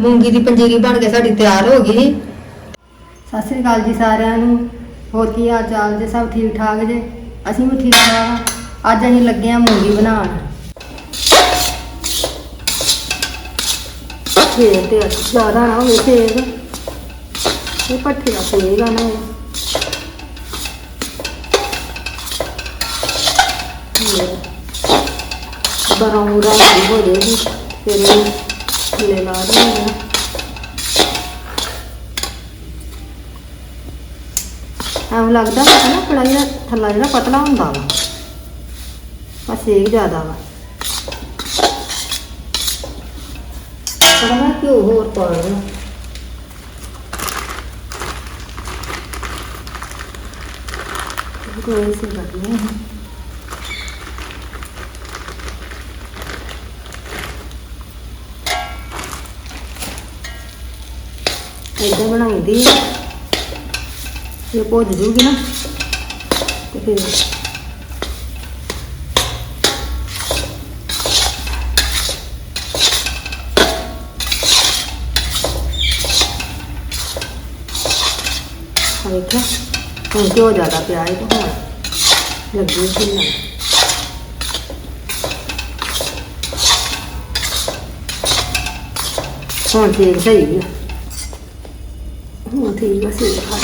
ਮੂੰਗੀ ਦੀ ਪੰਜੀਰੀ ਬਣ ਕੇ ਸਾਡੀ ਤਿਆਰ ਹੋ ਗਈ ਸਤਿ ਸ੍ਰੀ ਅਕਾਲ ਜੀ ਸਾਰਿਆਂ ਨੂੰ। ਹੋਰ ਕੀ ਹਾਲ ਚਾਲ ਜੇ? ਸਭ ਠੀਕ ਠਾਕ ਜੇ? ਅਸੀਂ ਵੀ ਠੀਕ ਠਾਕ ਹਾਂ ਅੱਜ ਅਸੀਂ ਲੱਗੇ ਹਾਂ ਮੂੰਗੀ ਬਣਾਉਣ। ਫੇਰ ਤੇ ਜ਼ਿਆਦਾ ਨਾ ਹੋਵੇ ਫੇਰ ਇਹ ਪੱਠੇ ਦਾ ਫੇਗਾ ਨਾ ਇਹ। ਬਰਾਉਨ ਰੰਗ ਹੋ ਜਾਏਗੀ ਫਿਰ ਥੱਲੇ ਲਾ ਦੇਣੀ ਆ। ਐਂ ਲੱਗਦਾ ਹੈ ਨਾ ਕੜਾਈ ਦਾ ਥੱਲਾ ਜਿਹੜਾ ਪਤਲਾ ਹੁੰਦਾ ਵਾ। ਬਸ ਸੇਕ ਜ਼ਿਆਦਾ ਵਾ। ਥੋੜਾ ਜਿਹਾ ਘਿਓ ਹੋਰ ਪਾ ਦੇਣਾ ਕੋਈ ਸੇ ਲੱਗਣੀ ਹੈ ਏਦਾਂ ਬਣਾਉਂਦੀ ਆ ਇਹ ਭੁੱਜ ਜੂਗੀ ਨਾ ਤੇ ਫਿਰ ਆ ਵੇਖਿਆ ਹੁਣ ਘਿਓ ਜ਼ਿਆਦਾ ਪਿਆ ਹੈ ਤੇ ਹੁਣ ਲੱਗੀ ਹਿੱਲਣ ਹੁਣ ਠੀਕ ਸਹੀ ਹੈ ਹੁਣ ਠੀਕ ਆ ਸਹੀ ਹੈ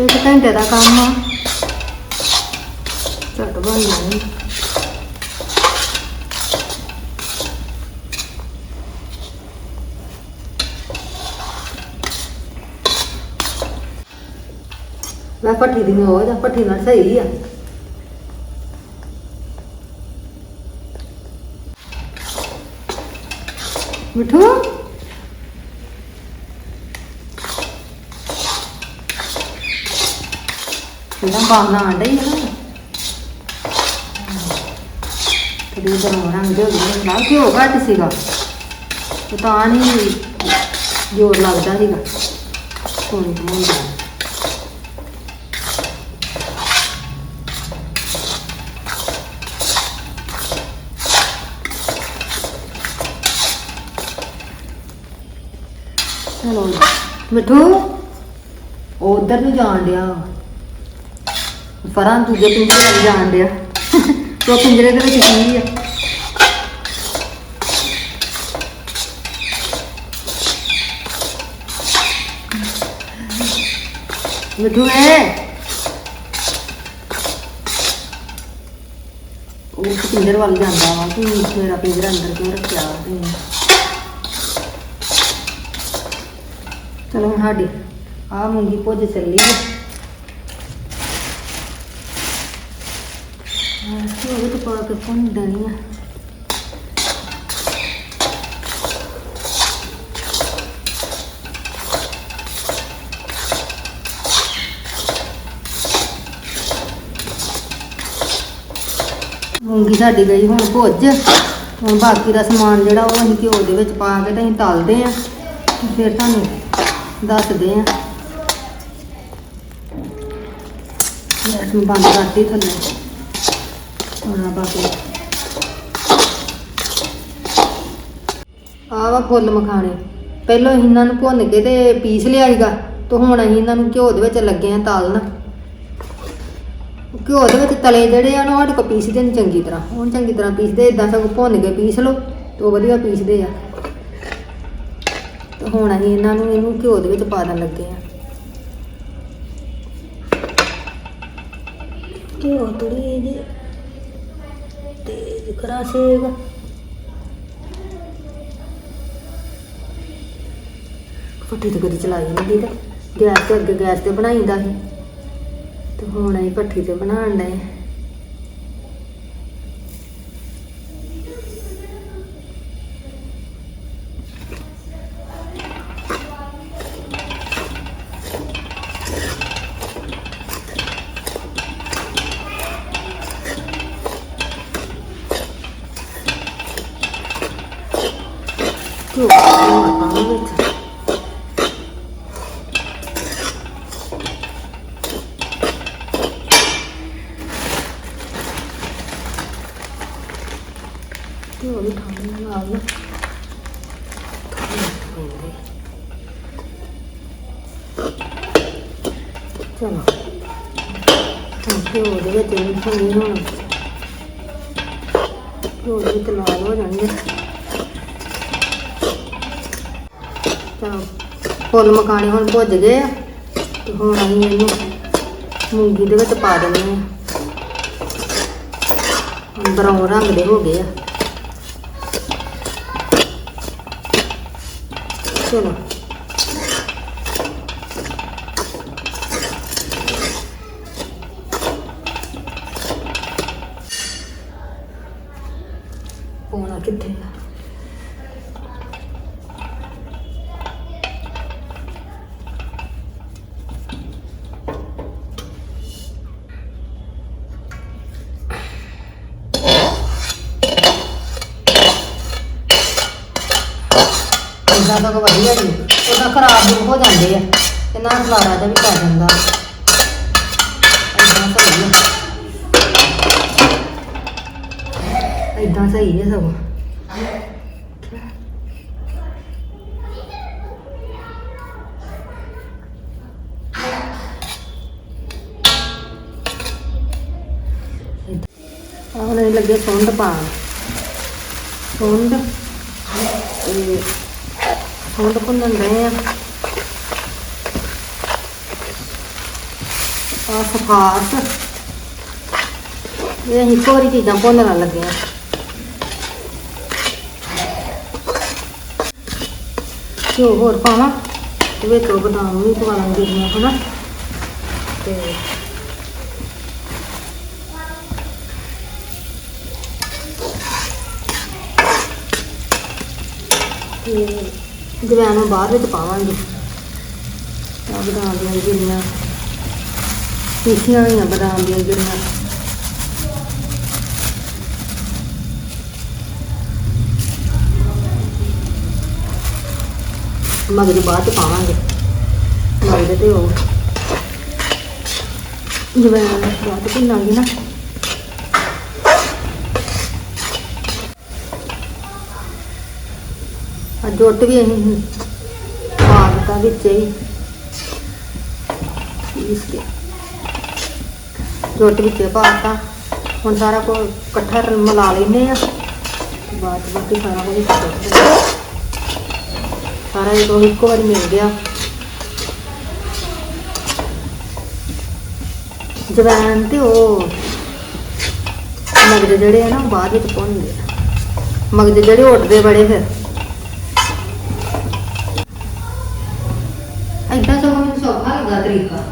ਇੱਕ ਘੰਟੇ ਦਾ ਕੰਮ ਆ ਝਟ ਬਣ ਜਾਣੀ ਮੈਂ ਪੱਠੀ ਦੀ ਹੋ ਜਾਂ ਪੱਠੀ ਨਾਲ ਸਹੀ ਆ ਮਿੱਠੂ ਇਹਦਾ ਬਾਹਨਾ ਆਂਦਾ ਹੀ ਹੈ ਨਾ ਕਦੀ ਬਣਾ ਰੰਗ ਦੇ ਹੋਏ ਨਾ ਘਿਓ ਘੱਟ ਸੀਗਾ। ਤਾਂ ਨਹੀਂ ਜੋਰ ਲੱਗਦਾ ਸੀਗਾ। ਹੁਣ ਹੁੰਦਾ ਚਲੋ ਮਿੱਠੂ, ਉਹ ਉਧਰ ਨੂੰ ਜਾਣ ਡਿਆ। ਵਾ। ਫਰਾਂ ਦੂਜੇ ਪਿੰਜਰੇ ਵੱਲ ਜਾਣ ਡਿਆ। ਉਹ ਪਿੰਜਰੇ ਦੇ ਵਿੱਚ ਕੀ ਆ? ਮਿੱਠੂ ਏ ਉਹ ਪਿੰਜਰ ਵੱਲ ਜਾਂਦਾ ਵਾ। ਕਿ ਮੇਰਾ ਪਿੰਜਰਾ ਅੰਦਰ ਕਿਉਂ ਰੱਖਿਆ? ਵਾ ਚਲੋ ਹੁਣ ਸਾਡੀ ਆ ਮੂੰਗੀ ਭੁੱਜ ਚੱਲੀ ਹੈ ਉਹ ਤੇ ਪਾ ਕੇ ਭੁੰਨ ਦੇਣੀ ਆ। ਮੂੰਗੀ ਸਾਡੀ ਗਈ ਹੁਣ ਭੁੱਜ ਹੁਣ ਬਾਕੀ ਦਾ ਸਮਾਨ ਜਿਹੜਾ ਉਹ ਅਸੀਂ ਘਿਓ ਦੇ ਵਿੱਚ ਪਾ ਕੇ ਤੇ ਅਸੀਂ ਤਲਦੇ ਆ। ਫਿਰ ਤੁਹਾਨੂੰ ਦੱਸਦੇ ਆ। ਗੈਸ ਨੂੰ ਬੰਦ ਕਰਤੀ ਥੱਲੇ। ਹੁਣ ਆ ਬਾਕੀ ਆ ਵਾ ਫੁੱਲ ਮਖਾਣੇ। ਪਹਿਲਾਂ ਅਸੀਂ ਇਹਨਾਂ ਨੂੰ ਭੁੰਨ ਕੇ ਤੇ ਪੀਸ ਲਿਆ ਸੀਗਾ, ਤੇ ਹੁਣ ਅਸੀਂ ਇਹਨਾਂ ਨੂੰ ਘਿਓ ਦੇ ਵਿੱਚ ਲੱਗੇ ਆ ਤਲਣ। ਘਿਓ ਦੇ ਵਿੱਚ ਤਲੇ ਜਿਹੜੇ ਆ ਨਾ ਸਾਡੇ ਕੋਲ ਪੀਸਦੇ ਨੇ ਚੰਗੀ ਤਰ੍ਹਾਂ। ਹੁਣ ਚੰਗੀ ਤਰ੍ਹਾਂ ਪੀਸਦੇ ਇਦਾਂ ਸਗੋਂ ਭੁੰਨ ਕੇ ਪੀਸ ਲਓ, ਤੇ ਉਹ ਵਧੀਆ ਪੀਸਦੇ ਆ। ਹੁਣ ਅਸੀਂ ਇਹਨਾਂ ਨੂੰ ਇਹਨੂੰ ਘਿਓ ਦੇ ਵਿੱਚ ਪਾ ਦੇਣ ਲੱਗੇ ਆ। ਘਿਓ ਥੋੜੀ ਜਿਹੀ ਤੇਜ਼ ਕਰਾ ਸੇਗ ਫੱਟੀ ਤੇ ਕਦੀ ਚਲਾਈ ਨਹੀਂ ਦੀ ਤੇ ਗੈਸ ਤੇ ਅੱਗੇ ਗੈਸ ਤੇ ਬਣਾਈਦਾ ਸੀ। ਤੇ ਹੁਣ ਅਸੀਂ ਭੱਠੀ ਤੇ ਬਣਾਉਣ ਡਏ ਘਿਓ ਪਾਉਣਾ ਵਿੱਚ ਤੇ ਉਹ ਵੀ ਠੰਡ ਨਾਲ ਨਾ ਚਲੋ ਹੁਣ ਘਿਓ ਦੇ ਵਿੱਚ ਵੀ ਪਾਣੀ ਫੁੱਲ ਮਖਾਣੇ ਹੁਣ ਭੁੱਜ ਗਏ ਆ। ਤੇ ਹੁਣ ਅਸੀਂ ਇਹਨੂੰ ਮੂੰਗੀ ਦੇ ਵਿੱਚ ਪਾ ਦਿੰਦੇ ਆ। ਹੁਣ ਬਰਾਊਨ ਰੰਗ ਦੇ ਹੋ ਗਏ ਆ। ਚਲੋ। ਪੋਣਾ ਕਿੱਥੇ ਆ? ਇਦਾਂ ਤਾਂ ਵਧੀਆ ਜੀ ਉਹਦਾ ਖਰਾਬ ਵੀ ਹੋ ਜਾਂਦੇ ਆ। ਤੇ ਨਾਲ ਖਲਾਰਾ ਜਿਹਾ ਵੀ ਪੈ ਜਾਂਦਾ। ਇਦਾਂ ਸਹੀ ਹੈ ਇਦਾਂ ਸਹੀ ਹੈ ਸਗੋਂ। ਆਹ ਹੁਣ ਲੱਗੇ ਸੁੰਡ ਪਾਣ ਸੁੰਡ ਤੇ ਸੁੰਡ ਭੁੰਨਣ ਰਹੇ ਆ। ਆ ਸਫਾਸ ਇਹ ਅਸੀਂ ਕੋਰੀ ਚੀਜ਼ਾਂ ਭੁੰਨਣ ਲੱਗੇ ਆ। ਘਿਓ ਹੋਰ ਪਾਵਾਂ ਤੇ ਵਿੱਚ ਉਹ ਬਦਾਮ ਵੀ ਪਾ ਲਾਂਗੇ ਮੈਂ ਹਨਾ। ਤੇ ਤੇ ਜਵੈਣ ਨੂੰ ਬਾਅਦ ਵਿੱਚ ਪਾਵਾਂਗੇ। ਆ ਬਦਾਮ ਦੀਆਂ ਗਿਰੀਆਂ ਪੀਸੀਆਂ ਹੋਈਆਂ ਬਦਾਮ ਦੀਆਂ ਗਿਰੀਆਂ ਮਗਜ ਬਾਅਦ ਚ ਪਾਵਾਂਗੇ। ਮਗਰ ਤੇ ਉਹ ਜਵੈਣ ਬਾਅਦ ਚ ਭੁੰਨਾਂਗੇ ਨਾ। ਆ ਜੁੱਟ ਵੀ ਅਸੀਂ। ਪਾ ਦਿੱਤਾ ਵਿੱਚ ਹੀ। ਇਸ ਕੇ ਜੁੱਟ ਵਿੱਚ ਪਾਤਾ ਹੁਣ ਸਾਰਾ ਕੁਝ ਇਕੱਠਾ ਮਿਲਾ ਲੈਨੇ ਆ ਬਾਅਦ ਚ ਬਾਕੀ ਸਾਰਾ ਕੁਝ ਸੁੱਟ ਸਾਰਾ ਇਹ ਤੋਂ ਇੱਕੋ ਵਾਰੀ ਮਿਲ ਗਿਆ। ਜਵੈਨ ਤੇ ਉਹ ਮਗਜ ਜਿਹੜੇ ਆ ਨਾ ਉਹ ਬਾਅਦ ਵਿੱਚ ਪਾਉਣਗੇ ਮਗਜ ਜਿਹੜੇ ਉੱਡਦੇ ਬੜੇ ਫਿਰ ਏਦਾਂ ਸਗੋਂ ਮੈਨੂੰ ਸੌਖਾ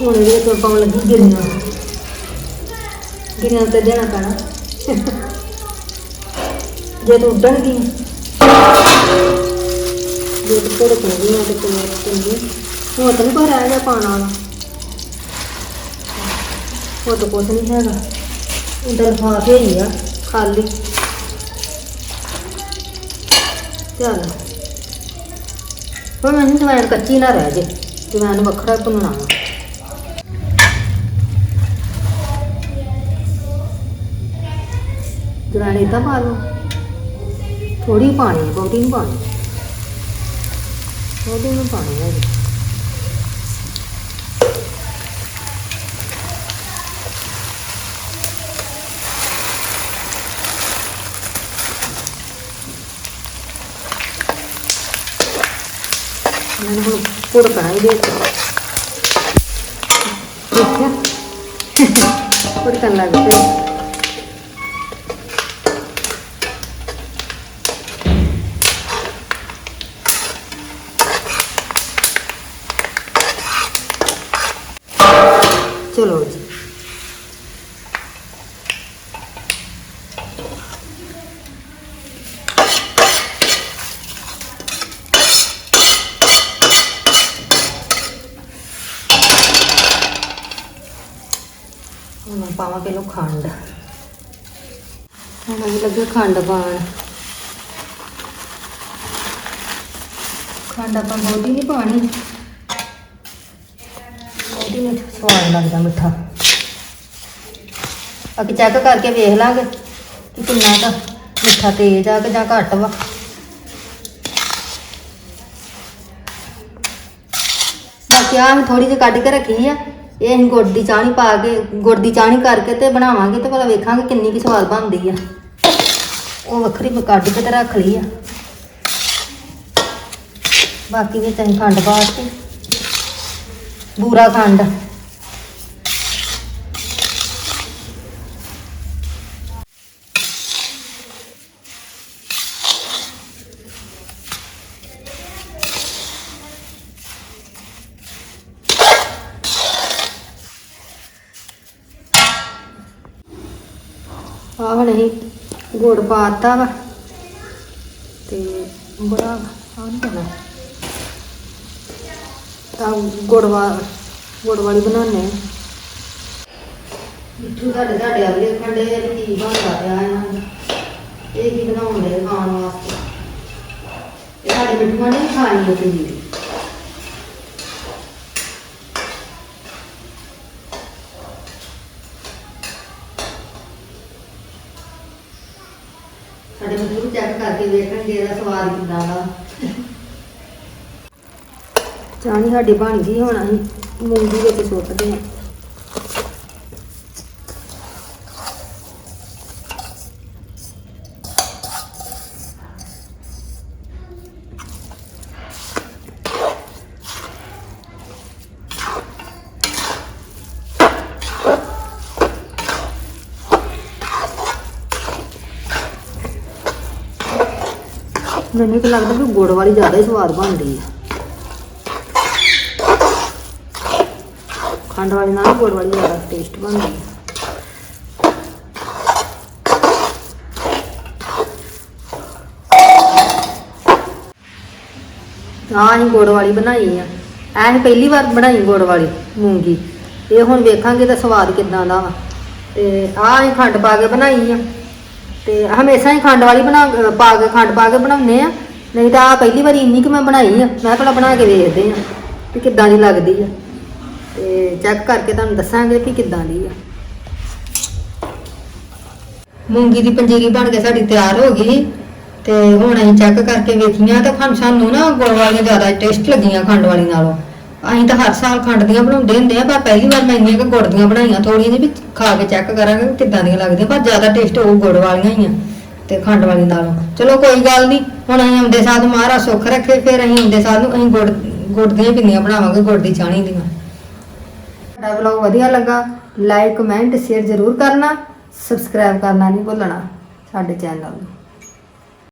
ਹੁਣ ਇਹਦੇ ਤੋਂ ਪਾਉਣ ਲੱਗੀ ਗਿਰੀਆਂ। ਗਿਰੀਆਂ ਤੇ ਦੇਣਾ ਪੈਣਾ। ਜੇ ਤੂੰ ਉੱਡਣਗੀ ਜੇ ਤੂੰ ਕੋੜੇ ਕੋੜੀਆਂ ਤੇ ਕੋਈ ਚੰਗੀ। ਹੋਰ ਤਾਂ ਨਹੀਂ ਕੋਈ ਰਹਿ ਗਿਆ ਪਾਣ ਵਾਲਾ। ਹੋਰ ਤਾਂ ਕੁਛ ਨਹੀਂ ਹੈਗਾ। ਇੰਦਰ ਲਿਫਾਫੇ ਹੀ ਆ, ਖਾਲੀ। ਚੱਲ। ਹੁਣ ਮੈਨੂੰ ਜਵੈਣ ਕੱਚੀ ਨਾ ਰਹਿ ਜੇ ਜਵੈਣ ਵੱਖਰਾ ਭੁੰਨਣਾ ਵਾ ਜਵੈਣ ਏਦਾਂ ਪਾ ਲਓ ਥੋੜੀ ਪਾਣੀ ਆ, ਬਹੁਤੀ ਨਹੀਂ ਪਾਣੀ ਬਹੁਤੀ ਨਹੀਂ ਪਾਣੀ ਹੈ ਮੈਨੂੰ ਹੁਣ ਪੁੜਕਣਾ ਹੀ ਚਲੋ ਪਾਵਾਂ ਪਹਿਲਾਂ ਖੰਡ। ਹੁਣ ਅਸੀਂ ਖੰਡ ਪਾਣ ਖੰਡ ਆਪਾਂ ਬਹੁਤੀ ਨਹੀਂ ਪਾਣੀ ਬਹੁਤੀ ਮਿੱਠ ਸਵਾਦ ਲੱਗਦਾ ਮਿੱਠਾ। ਅੱਗੇ ਚੈੱਕ ਕਰਕੇ ਵੇਖ ਲਾਂਗੇ ਕਿ ਕਿੰਨਾ ਕੁ ਮਿੱਠਾ ਤੇਜ਼ ਆ ਕਿ ਜਾਂ ਘੱਟ ਵਾ। ਬਾਕੀ ਆਹ ਥੋੜੀ ਜਿਹੀ ਕੱਢ ਕੇ ਰੱਖੀ ਆ। ਇਹ ਅਸੀਂ ਗੁੜ ਦੀ ਚਾਹਣੀ ਪਾ ਕੇ ਗੁੜ ਦੀ ਚਾਹਣੀ ਕਰਕੇ ਤੇ ਬਣਾਵਾਂਗੇ ਤੇ ਭਲਾ ਵੇਖਾਂਗੇ ਕਿੰਨੀ ਕੀ ਸਵਾਦ ਬਣਦੀ ਆ। ਉਹ ਵੱਖਰੀ ਕੱਢ ਕੇ ਤੇ ਰੱਖ ਲਈ ਆ। ਬਾਕੀ ਵਿੱਚ ਅਸੀਂ ਖੰਡ ਪਾ ਕੇ ਬੂਰਾ ਖੰਡ ਆਹ ਹੁਣ ਅਸੀਂ ਗੁੜ ਪਾਤਾ ਵਾ। ਤੇ ਬੜਾ ਆਹ ਤਾਂ ਗੁੜ ਵਾ, ਗੁੜ ਵਾਲੀ ਬਣਾਉਣੇ ਮਿੱਠੂ, ਸਾਡੇ ਸਾਡੇ ਆ ਖੰਡੇ ਕੀ ਬਣਦਾ ਪਿਆ ਇਹਨਾਂ ਦਾ। ਇਹ ਕੀ ਬਣਾਉਂਦੇ ਖਾਣ ਵਾਸਤੇ। ਇਹ ਸਾਡੇ ਮਿੱਠੂਆਂ ਨੇ ਖਾਣੀ ਹੈ ਤੁਸੀਂ ਸਾਡੇ ਮਿੱਠੂ ਚੈੱਕ ਕਰਕੇ ਵੇਖਣਗੇ ਇਹਦਾ ਸਵਾਦ ਕਿੰਨਾ ਦਾ ਚਾਣੀ ਸਾਡੀ ਬਣ ਗਈ ਹੁਣ ਅਸੀਂ ਮੂੰਗੀ ਵਿੱਚ ਸੁੱਟਦੇ ਹਾਂ ਮੈਨੂੰ ਤਾਂ ਲੱਗਦਾ ਵੀ ਗੁੜ ਵਾਲੀ ਜ਼ਿਆਦਾ ਹੀ ਸਵਾਦ ਬਣਦੀ ਆ। ਖੰਡ ਵਾਲੀ ਨਾਲ ਗੁੜ ਵਾਲੀ ਜ਼ਿਆਦਾ ਟੇਸਟ ਬਣਦੀ ਹੈ ਹਾਂ ਅਸੀਂ ਗੁੜ ਵਾਲੀ ਬਣਾਈ ਆ। ਐਂ ਪਹਿਲੀ ਵਾਰ ਬਣਾਈ ਗੁੜ ਵਾਲੀ ਮੂੰਗੀ। ਇਹ ਹੁਣ ਵੇਖਾਂਗੇ ਤਾਂ ਸਵਾਦ ਕਿਦਾਂ ਦਾ ਵਾ। ਤੇ ਆਹ ਅਸੀਂ ਖੰਡ ਪਾ ਕੇ ਬਣਾਈ ਆ। ਤੇ ਹਮੇਸ਼ਾ ਹੀ ਖੰਡ ਵਾਲੀ ਬਣਾ ਪਾ ਕੇ, ਖੰਡ ਪਾ ਕੇ ਬਣਾਉਂਦੇ ਆ। ਨਹੀਂ ਤਾਂ ਆ ਪਹਿਲੀ ਵਾਰੀ ਇੰਨੀ ਕਿ ਮੈਂ ਬਣਾਈ ਆ। ਮੈਂ ਭਲਾ ਬਣਾ ਕੇ ਵੇਖਦੇ ਆ ਕਿ ਕਿੱਦਾਂ ਦੀ ਲੱਗਦੀ ਆ। ਤੇ ਚੈੱਕ ਕਰਕੇ ਤੁਹਾਨੂੰ ਦੱਸਾਂਗੇ ਕਿ ਕਿੱਦਾਂ ਦੀ ਆ। ਮੂੰਗੀ ਦੀ ਪੰਜੀਰੀ ਬਣ ਕੇ ਸਾਡੀ ਤਿਆਰ ਹੋ ਗਈ। ਤੇ ਹੁਣ ਅਸੀਂ ਚੈੱਕ ਕਰਕੇ ਵੇਖੀਆਂ ਤਾਂ ਸਾਨੂੰ ਨਾ ਗੁੜ ਵਾਲੀਆਂ ਜ਼ਿਆਦਾ ਟੇਸਟ ਲੱਗੀਆਂ ਖੰਡ ਵਾਲੀ ਨਾਲੋਂ। ਅਸੀਂ ਤਾਂ ਹਰ ਸਾਲ ਖੰਡ ਦੀਆਂ ਬਣਾਉਂਦੇ ਹੁੰਦੇ ਆ, ਪਰ ਪਹਿਲੀ ਵਾਰ ਮੈਂ ਇੰਨੀਆਂ ਕਿ ਗੁੜ ਦੀਆਂ ਬਣਾਈਆਂ ਥੋੜੀਆਂ ਜਿਹੀ ਵੀ ਖਾ ਕੇ ਚੈੱਕ ਕਰਾਂਗੇ ਕਿ ਕਿੱਦਾਂ ਦੀਆਂ ਲੱਗਦੀਆਂ, ਪਰ ਜ਼ਿਆਦਾ ਟੇਸਟ ਉਹ ਗੁੜ ਵਾਲੀਆਂ ਹੀ ਆ ਤੇ ਖੰਡ ਵਾਲੀ ਨਾਲੋਂ ਚਲੋ ਕੋਈ ਗੱਲ ਨਹੀਂ ਹੁਣ ਅਸੀਂ ਆਉਂਦੇ ਸਾਲ ਮਹਾਰਾਜ ਸੁੱਖ ਰੱਖੇ, ਫਿਰ ਅਸੀਂ ਆਉਂਦੇ ਸਾਲ ਨੂੰ ਅਸੀਂ ਗੁੜ ਗੁੜ ਦੀਆਂ ਪਿੰਨੀਆਂ ਬਣਾਵਾਂਗੇ, ਗੁੜ ਦੀ ਚਾਣੀ ਦੀਆਂ। ਸਾਡਾ ਵਲੌਗ ਵਧੀਆ ਲੱਗਾ ਲਾਈਕ ਕਮੈਂਟ ਸ਼ੇਅਰ ਜ਼ਰੂਰ ਕਰਨਾ ਸਬਸਕ੍ਰਾਈਬ ਕਰਨਾ ਨਹੀਂ ਭੁੱਲਣਾ ਸਾਡੇ ਚੈਨਲ ਨੂੰ।